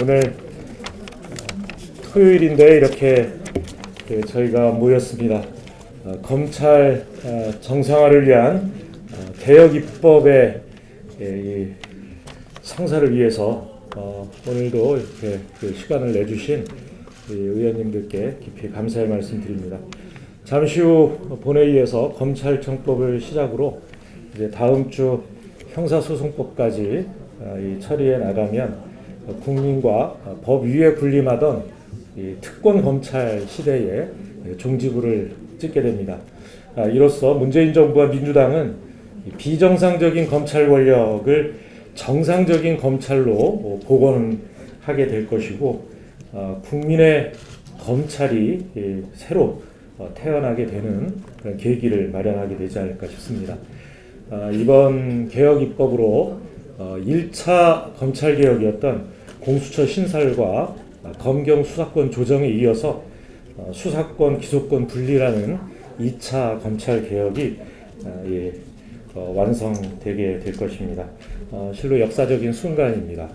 오늘 토요일인데 이렇게 예, 저희가 모였습니다. 어, 검찰 어, 정상화를 위한 어, 개혁 입법의 예, 이 성사를 위해서 어, 오늘도 이렇게 그 시간을 내주신 이 의원님들께 깊이 감사의 말씀드립니다. 잠시 후 본회의에서 검찰청법을 시작으로 이제 다음 주 형사소송법까지 처리해 나가면 어, 국민과 어, 법 위에 군림하던 이 특권 검찰 시대에 종지부를 찍게 됩니다. 아, 이로써 문재인 정부와 민주당은 이 비정상적인 검찰 권력을 정상적인 검찰로 어, 복원하게 될 것이고 어, 국민의 검찰이 이 새로 어, 태어나게 되는 그런 계기를 마련하게 되지 않을까 싶습니다. 아, 이번 개혁 입법으로 어, 1차 검찰 개혁이었던 공수처 신설과 아, 검경 수사권 조정에 이어서 어, 수사권 기소권 분리라는 2차 검찰 개혁이 아, 예, 어, 완성되게 될 것입니다. 어, 실로 역사적인 순간입니다.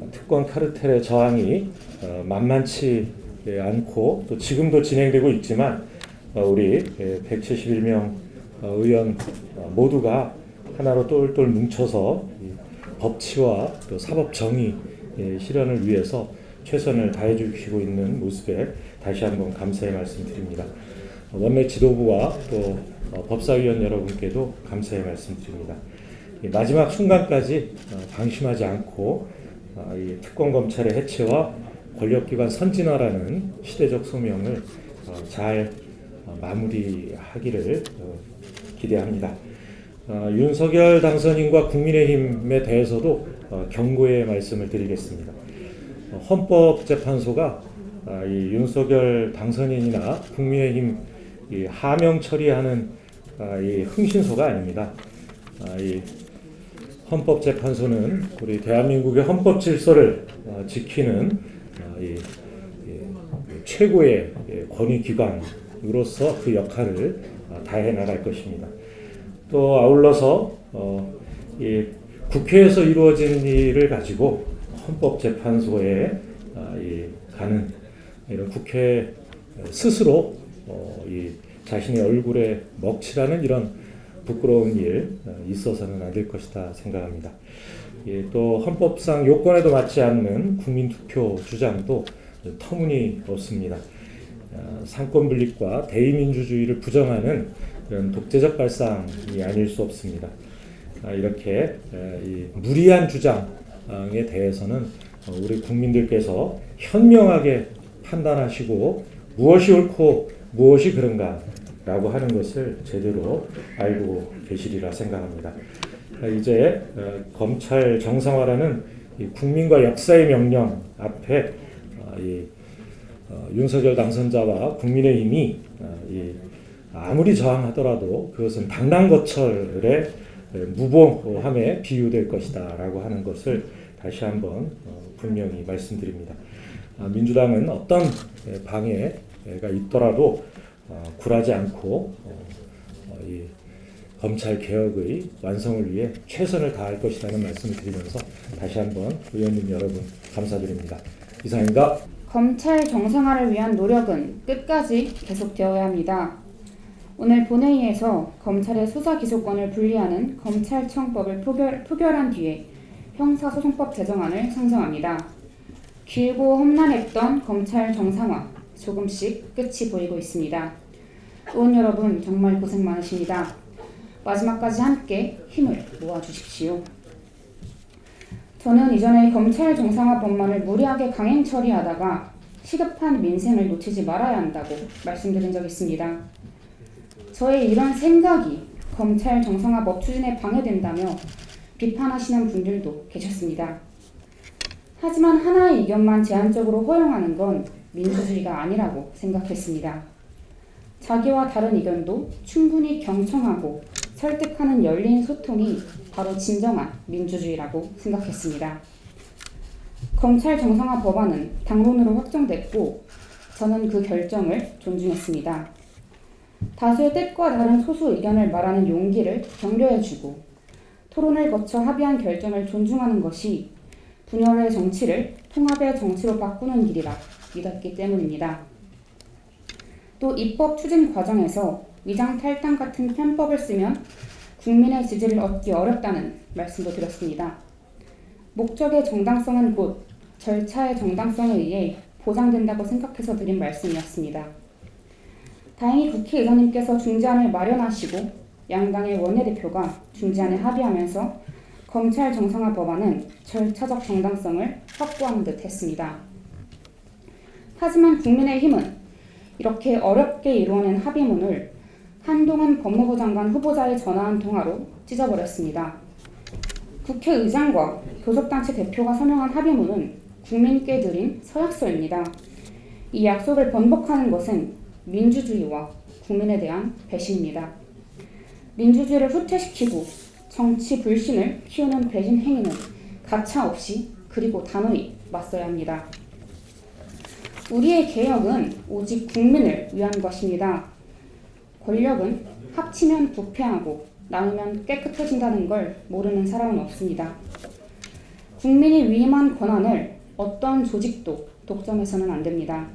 어, 특권 카르텔의 저항이 어, 만만치 예, 않고 또 지금도 진행되고 있지만 어, 우리 171명 의원 어, 모두가 하나로 똘똘 뭉쳐서 이 법치와 또 사법 정의 예, 실현을 위해서 최선을 다해 주시고 있는 모습에 다시 한번 감사의 말씀드립니다. 어, 원내 지도부와 또 어, 법사위원 여러분께도 감사의 말씀드립니다. 이 마지막 순간까지 어, 방심하지 않고 아, 이 특권 검찰의 해체와 권력기관 선진화라는 시대적 소명을 어, 잘 어, 마무리하기를 어, 기대합니다. 어, 윤석열 당선인과 국민의힘에 대해서도 어, 경고의 말씀을 드리겠습니다. 어, 헌법재판소가 아, 이 윤석열 당선인이나 국민의힘 이 하명 처리하는 아, 이 흥신소가 아닙니다. 아, 이 헌법재판소는 우리 대한민국의 헌법 질서를 어, 지키는 어, 이, 이 최고의 예, 권위기관으로서 그 역할을 어, 다해 나갈 것입니다. 또 아울러서 어, 이 국회에서 이루어진 일을 가지고 헌법재판소에 아, 이 가는 이런 국회 스스로 어, 이 자신의 얼굴에 먹칠하는 이런 부끄러운 일 어, 있어서는 안 될 것이다 생각합니다. 예, 또 헌법상 요건에도 맞지 않는 국민투표 주장도 터무니없습니다. 어, 상권 분립과 대의민주주의를 부정하는 그런 독재적 발상이 아닐 수 없습니다. 아, 이렇게 무리한 주장에 대해서는 어, 우리 국민들께서 현명하게 판단하시고 무엇이 옳고 무엇이 그런가라고 하는 것을 제대로 알고 계시리라 생각합니다. 아, 이제 어, 검찰 정상화라는 이 국민과 역사의 명령 앞에 어, 이 어, 윤석열 당선자와 국민의힘이 어, 이 아무리 저항하더라도 그것은 당당거철의 무봉함에 비유될 것이다 라고 하는 것을 다시 한번 어, 분명히 말씀드립니다. 아, 민주당은 어떤 예, 방해가 있더라도 어, 굴하지 않고 어, 검찰 개혁의 완성을 위해 최선을 다할 것이라는 말씀을 드리면서 다시 한번 의원님 여러분 감사드립니다. 이상입니다. 검찰 정상화를 위한 노력은 끝까지 계속되어야 합니다. 오늘 본회의에서 검찰의 수사 기소권을 분리하는 검찰청법을 표결, 표결한 뒤에 형사소송법 제정안을 상정합니다. 길고 험난했던 검찰 정상화 조금씩 끝이 보이고 있습니다. 의원 여러분 정말 고생 많으십니다. 마지막까지 함께 힘을 모아주십시오. 저는 이전에 검찰 정상화 법만을 무리하게 강행 처리하다가 시급한 민생을 놓치지 말아야 한다고 말씀드린 적 있습니다. 저의 이런 생각이 검찰 정상화 법 추진에 방해된다며 비판하시는 분들도 계셨습니다. 하지만 하나의 의견만 제한적으로 허용하는 건 민주주의가 아니라고 생각했습니다. 자기와 다른 의견도 충분히 경청하고 설득하는 열린 소통이 바로 진정한 민주주의라고 생각했습니다. 검찰 정상화 법안은 당론으로 확정됐고 저는 그 결정을 존중했습니다. 다수의 뜻과 다른 소수 의견을 말하는 용기를 격려해주고 토론을 거쳐 합의한 결정을 존중하는 것이 분열의 정치를 통합의 정치로 바꾸는 길이라 믿었기 때문입니다. 또 입법 추진 과정에서 위장 탈당 같은 편법을 쓰면 국민의 지지를 얻기 어렵다는 말씀도 드렸습니다. 목적의 정당성은 곧 절차의 정당성에 의해 보장된다고 생각해서 드린 말씀이었습니다. 다행히 국회의장님께서 중재안을 마련하시고 양당의 원내대표가 중재안에 합의하면서 검찰 정상화 법안은 절차적 정당성을 확보하는 듯 했습니다. 하지만 국민의힘은 이렇게 어렵게 이루어낸 합의문을 한동훈 법무부 장관 후보자의 전화한 통화로 찢어버렸습니다. 국회의장과 교섭단체 대표가 서명한 합의문은 국민께 드린 서약서입니다. 이 약속을 번복하는 것은 민주주의와 국민에 대한 배신입니다. 민주주의를 후퇴시키고 정치 불신을 키우는 배신 행위는 가차 없이 그리고 단호히 맞서야 합니다. 우리의 개혁은 오직 국민을 위한 것입니다. 권력은 합치면 부패하고 나누면 깨끗해진다는 걸 모르는 사람은 없습니다. 국민이 위임한 권한을 어떤 조직도 독점해서는 안 됩니다.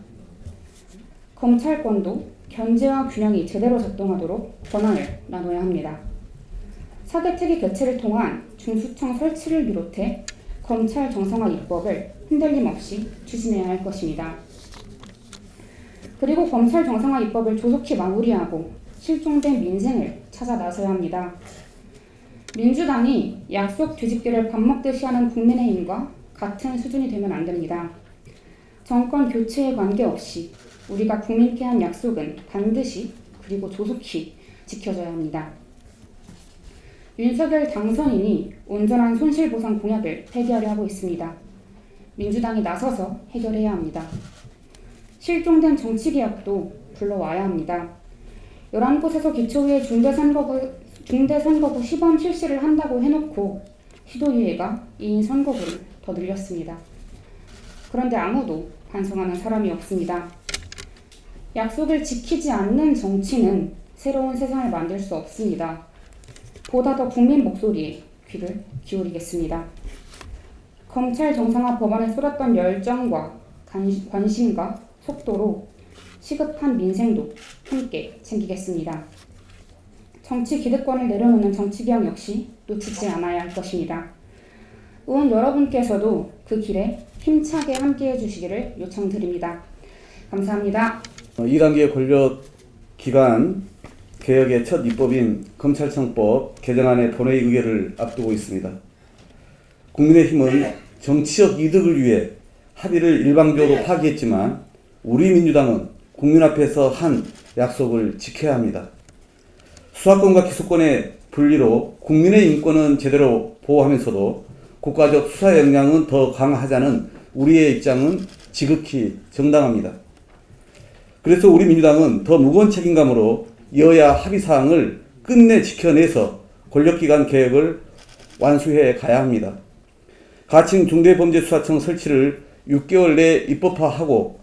검찰권도 견제와 균형이 제대로 작동하도록 권한을 나눠야 합니다. 사개특위 개최를 통한 중수청 설치를 비롯해 검찰 정상화 입법을 흔들림 없이 추진해야 할 것입니다. 그리고 검찰 정상화 입법을 조속히 마무리하고 실종된 민생을 찾아 나서야 합니다. 민주당이 약속 뒤집기를 밥 먹듯이 하는 국민의힘과 같은 수준이 되면 안 됩니다. 정권 교체에 관계없이 우리가 국민께 한 약속은 반드시 그리고 조속히 지켜져야 합니다. 윤석열 당선인이 온전한 손실보상 공약을 폐기하려 하고 있습니다. 민주당이 나서서 해결해야 합니다. 실종된 정치개혁도 불러와야 합니다. 11곳에서 기초의회 중대선거구, 중대선거구 시범 실시를 한다고 해놓고 시도유예가 2인 선거구를 더 늘렸습니다. 그런데 아무도 반성하는 사람이 없습니다. 약속을 지키지 않는 정치는 새로운 세상을 만들 수 없습니다. 보다 더 국민 목소리에 귀를 기울이겠습니다. 검찰 정상화 법안에 쏟았던 열정과 관- 관심과 속도로 시급한 민생도 함께 챙기겠습니다. 정치 기득권을 내려놓는 정치개혁 역시 놓치지 않아야 할 것입니다. 의원 여러분께서도 그 길에 힘차게 함께해 주시기를 요청드립니다. 감사합니다. 2단계 권력 기관 개혁의 첫 입법인 검찰청법 개정안의 본회의 의결을 앞두고 있습니다. 국민의힘은 정치적 이득을 위해 합의를 일방적으로 파기했지만 우리 민주당은 국민 앞에서 한 약속을 지켜야 합니다. 수사권과 기소권의 분리로 국민의 인권은 제대로 보호하면서도 국가적 수사 역량은 더 강화하자는 우리의 입장은 지극히 정당합니다. 그래서 우리 민주당은 더 무거운 책임감으로 여야 합의 사항을 끝내 지켜내서 권력기관 개혁을 완수해 가야 합니다. 가칭 중대범죄수사청 설치를 6개월 내에 입법화하고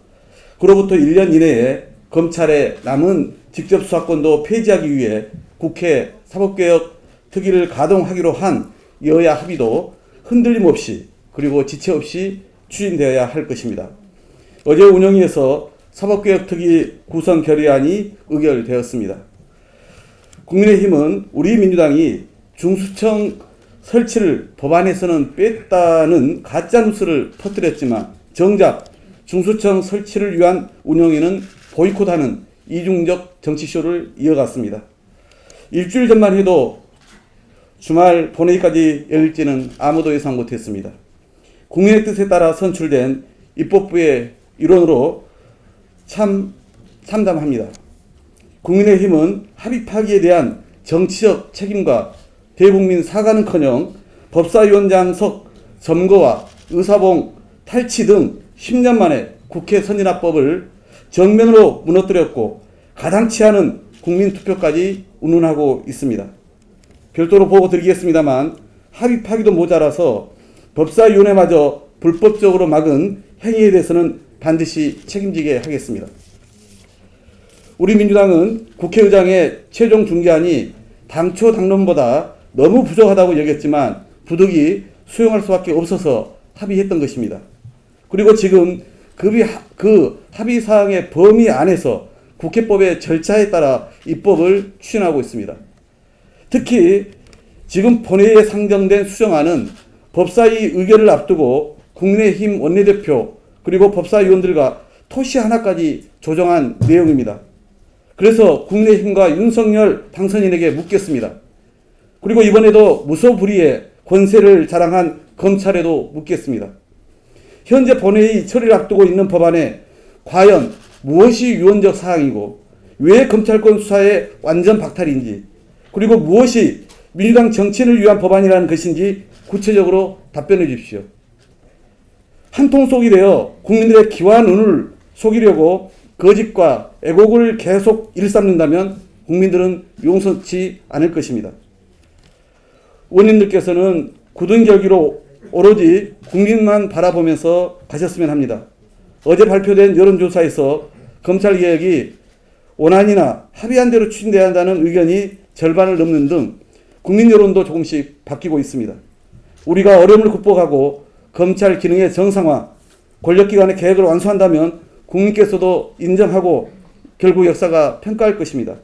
그로부터 1년 이내에 검찰의 남은 직접 수사권도 폐지하기 위해 국회 사법개혁 특위를 가동하기로 한 여야 합의도 흔들림 없이 그리고 지체 없이 추진되어야 할 것입니다. 어제 운영위에서 사법개혁특위 구성 결의안이 의결되었습니다. 국민의힘은 우리 민주당이 중수청 설치를 법안에서는 뺐다는 가짜뉴스를 퍼뜨렸지만 정작 중수청 설치를 위한 운영에는 보이콧하는 이중적 정치쇼를 이어갔습니다. 일주일 전만 해도 주말 본회의까지 열릴지는 아무도 예상 못했습니다. 국민의 뜻에 따라 선출된 입법부의 일원으로 참 참담합니다. 국민의힘은 합의 파기에 대한 정치적 책임과 대국민 사과는커녕 법사위원장석 점거와 의사봉 탈취 등 10년 만에 국회 선진화법을 정면으로 무너뜨렸고 가당치 않은 국민 투표까지 운운하고 있습니다. 별도로 보고 드리겠습니다만 합의 파기도 모자라서 법사위원회마저 불법적으로 막은 행위에 대해서는 반드시 책임지게 하겠습니다. 우리 민주당은 국회의장의 최종 중재안이 당초 당론보다 너무 부족하다고 여겼지만 부득이 수용할 수밖에 없어서 합의했던 것입니다. 그리고 지금 그, 그 합의 사항의 범위 안에서 국회법의 절차에 따라 입법을 추진하고 있습니다. 특히 지금 본회의에 상정된 수정안은 법사위 의결을 앞두고 국민의힘 원내대표 그리고 법사위원들과 토시 하나까지 조정한 내용입니다. 그래서 국민의힘과 윤석열 당선인에게 묻겠습니다. 그리고 이번에도 무소불위의 권세를 자랑한 검찰에도 묻겠습니다. 현재 본회의 처리를 앞두고 있는 법안에 과연 무엇이 유언적 사항이고 왜 검찰권 수사의 완전 박탈인지 그리고 무엇이 민주당 정치인을 위한 법안이라는 것인지 구체적으로 답변해 주십시오. 한 통 속이 되어 국민들의 기와 눈을 속이려고 거짓과 애곡을 계속 일삼는다면 국민들은 용서치 않을 것입니다. 원님들께서는 굳은 결기로 오로지 국민만 바라보면서 가셨으면 합니다. 어제 발표된 여론조사에서 검찰 개혁이 원안이나 합의한 대로 추진돼야 한다는 의견이 절반을 넘는 등 국민 여론도 조금씩 바뀌고 있습니다. 우리가 어려움을 극복하고 검찰 기능의 정상화, 권력기관의 계획을 완수한다면 국민께서도 인정하고 결국 역사가 평가할 것입니다.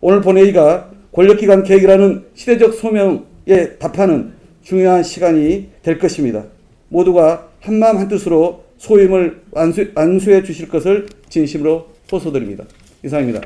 오늘 본회의가 권력기관 계획이라는 시대적 소명에 답하는 중요한 시간이 될 것입니다. 모두가 한마음 한뜻으로 소임을 완수, 완수해 주실 것을 진심으로 호소드립니다. 이상입니다.